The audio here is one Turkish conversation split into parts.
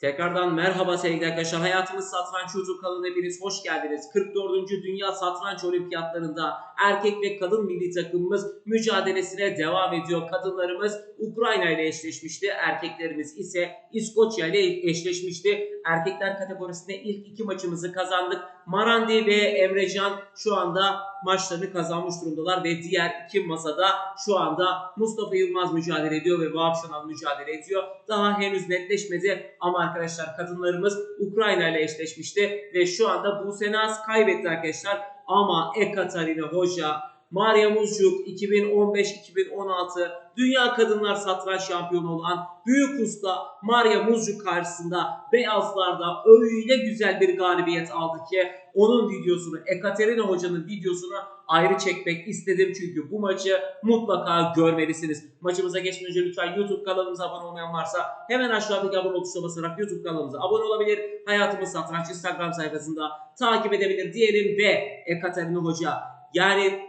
Tekrardan merhaba sevgili arkadaşlar. Hayatımız Satranç YouTube kanalına hepiniz hoş geldiniz. 44. Dünya Satranç Olimpiyatlarında erkek ve kadın milli takımımız mücadelesine devam ediyor. Kadınlarımız Ukrayna ile eşleşmişti. Erkeklerimiz ise İskoçya ile eşleşmişti. Erkekler kategorisinde ilk iki maçımızı kazandık. Marandi ve Emrecan şu anda maçlarını kazanmış durumdalar ve diğer iki masada şu anda Mustafa Yılmaz mücadele ediyor ve Vahap Şanal mücadele ediyor. Daha henüz netleşmedi ama arkadaşlar kadınlarımız Ukrayna ile eşleşmişti ve şu anda Buse Naz kaybetti arkadaşlar ama Ekaterina Hoca Maria Muzcuk 2015-2016 Dünya Kadınlar Satranç Şampiyonu olan büyük usta Maria Muzcuk karşısında beyazlarda öyle güzel bir galibiyet aldı ki onun videosunu Ekaterina Hoca'nın videosunu ayrı çekmek istedim çünkü bu maçı mutlaka görmelisiniz. Maçımıza geçmeden önce lütfen YouTube kanalımıza abone olmayan varsa hemen aşağıdaki abone ol tuşuna basarak YouTube kanalımıza abone olabilir. Hayatımız Satranç Instagram sayfasında takip edebilir diyelim ve Ekaterina Hoca yani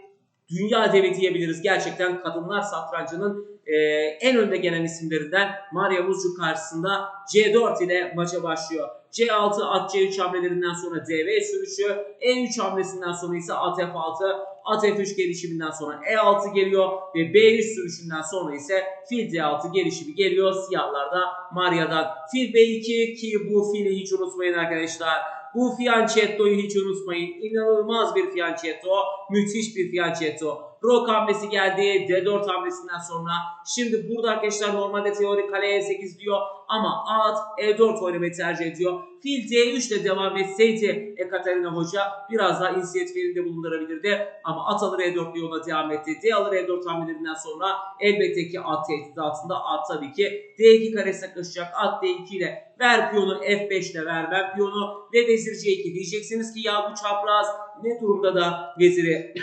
dünya devi diyebiliriz. Gerçekten kadınlar satrancının e, en önde gelen isimlerinden Maria Muzcu karşısında C4 ile maça başlıyor. C6 at C3 hamlelerinden sonra DV sürüşü, E3 hamlesinden sonra ise at F6, at F3 gelişiminden sonra E6 geliyor ve B3 sürüşünden sonra ise fil D6 gelişimi geliyor. Siyahlarda Maria'dan fil B2 ki bu fili hiç unutmayın arkadaşlar. Bu fianchetto'yu hiç unutmayın. İnanılmaz bir fianchetto. Müthiş bir fianchetto. Rok hamlesi geldi. D4 hamlesinden sonra. Şimdi burada arkadaşlar normalde teori kaleye 8 diyor. Ama at E4 oynamayı tercih ediyor. Fil D3 ile devam etseydi Ekaterina Hoca biraz daha inisiyatifinde bulundurabilirdi. Ama at alır E4 ile yola devam etti. D alır E4 hamlelerinden sonra elbette ki at tehdit altında. At tabii ki D2 karesine kaçacak. At D2 ile ver piyonu F5 ile vermem piyonu ve vezir C2 diyeceksiniz ki ya bu çapraz ne durumda da veziri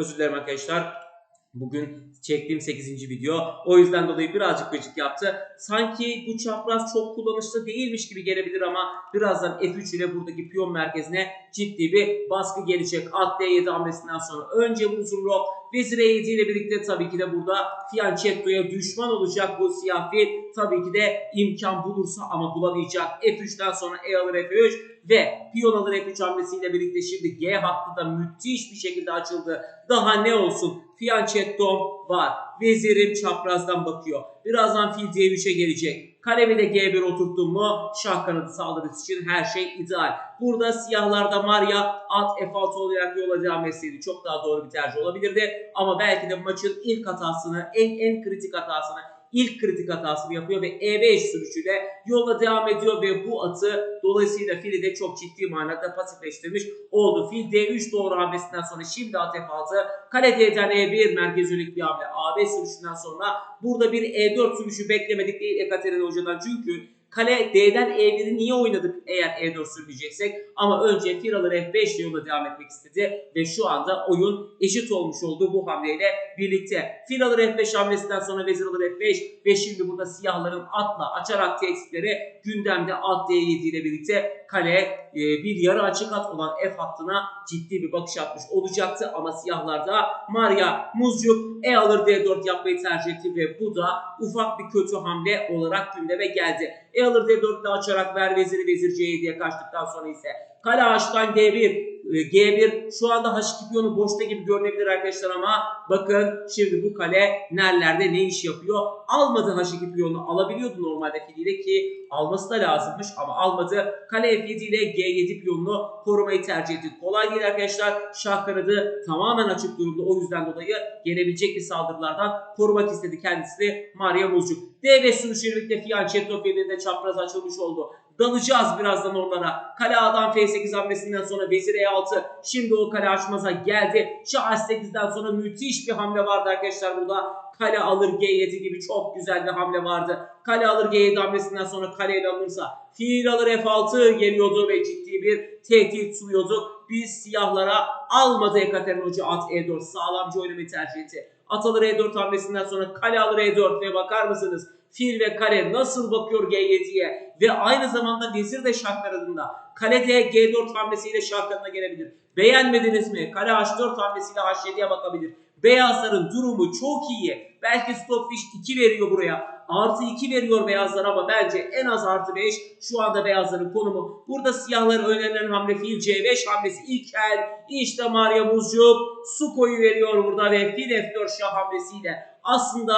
özür dilerim arkadaşlar. Bugün çektiğim 8. video. O yüzden dolayı birazcık gıcık yaptı. Sanki bu çapraz çok kullanışlı değilmiş gibi gelebilir ama birazdan F3 ile buradaki piyon merkezine ciddi bir baskı gelecek. At D7 hamlesinden sonra. Önce bu uzun rok Vezir E7 ile birlikte tabii ki de burada Fianchetto'ya düşman olacak bu siyah fil. Tabii ki de imkan bulursa ama bulamayacak. F3'ten sonra E alır F3 ve piyon alır F3 hamlesiyle birlikte şimdi G hattı da müthiş bir şekilde açıldı. Daha ne olsun? Fianchetto'm var. Vezirim çaprazdan bakıyor. Birazdan fil D3'e gelecek. Kalemi de G1 oturttum mu şah kanadı saldırısı için her şey ideal. Burada siyahlarda Maria at F6 olarak yola devam etseydi çok daha doğru bir tercih olabilirdi. Ama belki de maçın ilk hatasını, en en kritik hatasını ilk kritik hatasını yapıyor ve E5 sürüşüyle yola devam ediyor ve bu atı dolayısıyla fili de çok ciddi manada pasifleştirmiş oldu. Fil D3 doğru hamlesinden sonra şimdi at F6 kale D'den E1 merkez bir hamle A5 sürüşünden sonra burada bir E4 sürüşü beklemedik değil Ekaterina Hoca'dan çünkü Kale D'den E1'i niye oynadık eğer E4 sürmeyeceksek ama önce fil alır F5 ile yola devam etmek istedi ve şu anda oyun eşit olmuş oldu bu hamleyle birlikte. Fil alır F5 hamlesinden sonra vezir alır F5 ve şimdi burada siyahların atla açarak tehditleri gündemde at D7 ile birlikte kale e, bir yarı açık at olan F hattına ciddi bir bakış atmış olacaktı ama siyahlarda Maria Muzcuk E alır D4 yapmayı tercih etti ve bu da ufak bir kötü hamle olarak gündeme geldi. E alır D4 ile açarak ver veziri vezir C7'ye kaçtıktan sonra ise kale H'dan D1 G1 şu anda H2 piyonu boşta gibi görünebilir arkadaşlar ama bakın şimdi bu kale nerelerde ne iş yapıyor? Almadı H2 piyonu alabiliyordu normalde filiyle ki alması da lazımmış ama almadı. Kale F7 ile G7 piyonunu korumayı tercih etti. Kolay değil arkadaşlar. Şah kanadı tamamen açık durumda. O yüzden dolayı gelebilecek bir saldırılardan korumak istedi kendisini Maria Muzcuk. D5 sürüşüyle birlikte Fianchetto filinde çapraz açılmış oldu. Dalacağız birazdan onlara. Kale A'dan F8 hamlesinden sonra Vezir E6. Şimdi o kale açmaza geldi. Şah H8'den sonra müthiş bir hamle vardı arkadaşlar burada. Kale alır G7 gibi çok güzel bir hamle vardı. Kale alır G7 hamlesinden sonra kaleyle alınırsa fiil alır F6 geliyordu ve ciddi bir tehdit sunuyorduk. Biz siyahlara almadı Ekaterina Hoca at E4 sağlamcı oynamayı tercih etti. At alır E4 hamlesinden sonra kale alır E4 ve bakar mısınız? Fil ve kare nasıl bakıyor G7'ye ve aynı zamanda vezir de şah kanadında. Kale D G4 hamlesiyle şah kanadına gelebilir. Beğenmediniz mi? Kale H4 hamlesiyle H7'ye bakabilir. Beyazların durumu çok iyi. Belki Stockfish 2 veriyor buraya. Artı 2 veriyor beyazlar ama bence en az artı 5 şu anda beyazların konumu. Burada siyahların önerilen hamle fil C5 hamlesi ilk el. İşte Maria Muzcuk su koyu veriyor burada ve fil F4 şah hamlesiyle aslında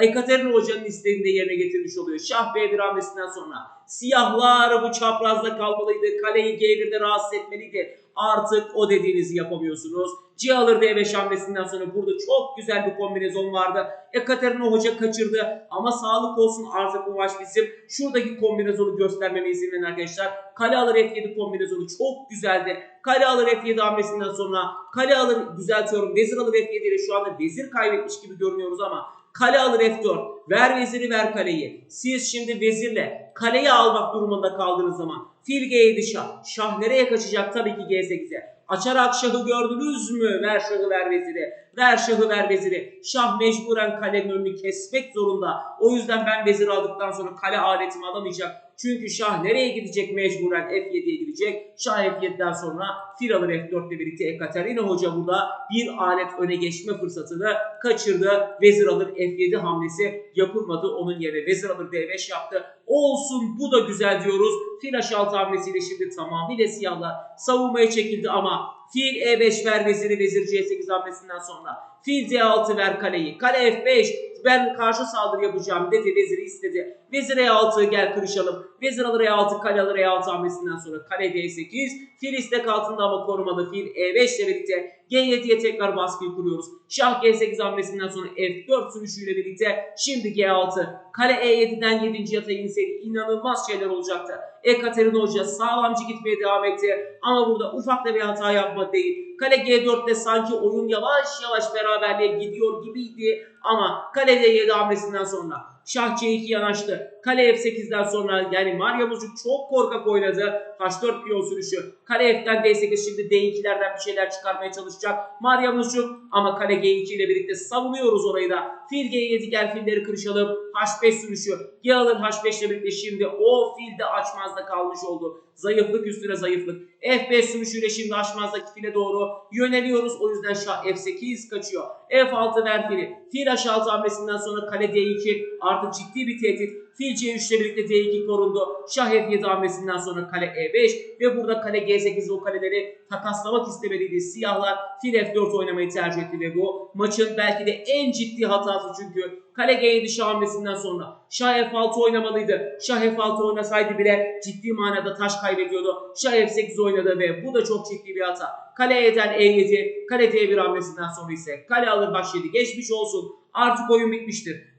Ekaterina Hoca'nın isteğini de yerine getirmiş oluyor. Şah B1 hamlesinden sonra siyahlar bu çaprazda kalmalıydı. Kaleyi G1'de rahatsız etmeliydi. Artık o dediğinizi yapamıyorsunuz. C alır D5 hamlesinden sonra burada çok güzel bir kombinezon vardı. Ekaterina Hoca kaçırdı ama sağlık olsun artık bu maç bizim. Şuradaki kombinezonu göstermeme izin verin arkadaşlar. Kale alır F7 kombinezonu çok güzeldi. Kale alır F7 hamlesinden sonra kale alır düzeltiyorum. Vezir alır F7 ile şu anda vezir kaybetmiş gibi görünüyoruz ama Kale alır F4. Ver veziri ver kaleyi. Siz şimdi vezirle kaleyi almak durumunda kaldığınız zaman fil G7 şah. Şah nereye kaçacak? Tabii ki G8'e. Açarak şahı gördünüz mü? Ver şahı ver veziri. Ver şahı ver veziri. Şah mecburen kalenin önünü kesmek zorunda. O yüzden ben veziri aldıktan sonra kale aletimi alamayacak. Çünkü şah nereye gidecek mecburen F7'ye gidecek. Şah F7'den sonra fil alır F4 ile birlikte Ekaterina Hoca burada bir alet öne geçme fırsatını kaçırdı. Vezir alır F7 hamlesi yapılmadı. Onun yerine vezir alır D5 yaptı. Olsun bu da güzel diyoruz. Fil H6 hamlesiyle şimdi tamamıyla siyahlar savunmaya çekildi ama fil E5 ver veziri vezir C8 hamlesinden sonra fil D6 ver kaleyi. Kale F5 ben karşı saldırı yapacağım dedi veziri istedi. Vezir E6 gel kırışalım. Vezir alır E6 kale alır E6 hamlesinden sonra kale D8 fil istek altında ama korumadı fil E5 ile birlikte G7'ye tekrar baskıyı kuruyoruz. Şah G8 hamlesinden sonra F4 sürüşüyle birlikte şimdi G6 kale E7'den 7. yatağa inseydi inanılmaz şeyler olacaktı. Ekaterina Hoca sağlamcı gitmeye devam etti ama burada ufak da bir hata yapma değil. Kale G4'te sanki oyun yavaş yavaş beraberliğe gidiyor gibiydi ama kale D7 hamlesinden sonra Şah C2 yanaştı. Kale F8'den sonra yani Maria Muzcuk çok korkak oynadı. H4 piyon sürüşü. Kale F'den D8 şimdi D2'lerden bir şeyler çıkarmaya çalışacak. Maria Muzcuk ama kale G2 ile birlikte savunuyoruz orayı da. Fil G7 gel filleri kırışalım. H5 sürüşü. G alır H5 ile birlikte şimdi o fil de açmazda kalmış oldu. Zayıflık üstüne zayıflık. F5 sürüşüyle şimdi açmazdaki file doğru yöneliyoruz. O yüzden Şah F8 kaçıyor. F6 ver fili. Fil H6 hamlesinden sonra kale D2 artık ciddi bir tehdit. Fil C3 ile birlikte D2 korundu. Şah F7 hamlesinden sonra kale E5 ve burada kale G8 o kaleleri takaslamak istemediydi. Siyahlar fil F4 oynamayı tercih etti ve bu maçın belki de en ciddi hatası çünkü kale G7 şah hamlesinden sonra Şah F6 oynamalıydı. Şah F6 oynasaydı bile ciddi manada taş kaybediyordu. Şah F8 oynadı ve bu da çok ciddi bir hata. Kale E'den E7, kale D1 hamlesinden sonra ise kale alır baş 7 geçmiş olsun. Artık oyun bitmiştir.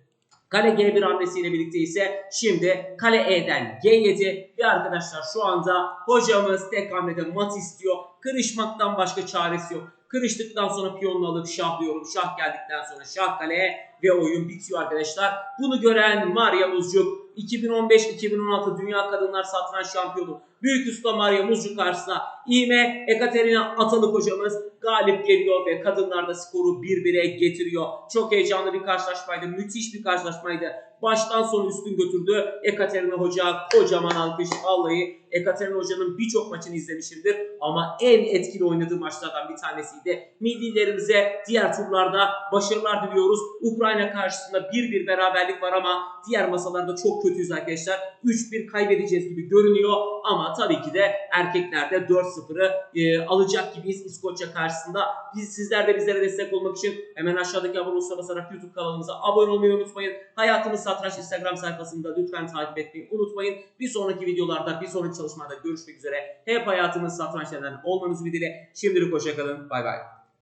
Kale G1 hamlesiyle birlikte ise şimdi kale E'den G7 ve arkadaşlar şu anda hocamız tek hamlede mat istiyor. Kırışmaktan başka çaresi yok. Kırıştıktan sonra piyonunu alıp şahlıyorum. Şah geldikten sonra şah kale ve oyun bitiyor arkadaşlar. Bunu gören Maria Muzcuk 2015-2016 Dünya Kadınlar Satranç Şampiyonu Büyük Usta Maria Muzcuk karşısına İme Ekaterina Atalık hocamız galip geliyor ve kadınlar da skoru 1-1'e getiriyor. Çok heyecanlı bir karşılaşmaydı. Müthiş bir karşılaşmaydı. Baştan sona üstün götürdü. Ekaterina Hoca kocaman alkış. Vallahi Ekaterina Hoca'nın birçok maçını izlemişimdir. Ama en etkili oynadığı maçlardan bir tanesiydi. Millilerimize diğer turlarda başarılar diliyoruz. Ukrayna karşısında 1-1 beraberlik var ama diğer masalarda çok kötüyüz arkadaşlar. 3-1 kaybedeceğiz gibi görünüyor ama tabii ki de erkeklerde 4-0'ı e, alacak gibiyiz İskoçya karşısında. Biz sizler de bizlere destek olmak için hemen aşağıdaki abone olsa basarak YouTube kanalımıza abone olmayı unutmayın. Hayatımız Satranç Instagram sayfasında lütfen takip etmeyi unutmayın. Bir sonraki videolarda, bir sonraki çalışmalarda görüşmek üzere. Hep hayatımız satrançlarından olmanızı dileğiyle. Şimdilik hoşçakalın. Bay bay.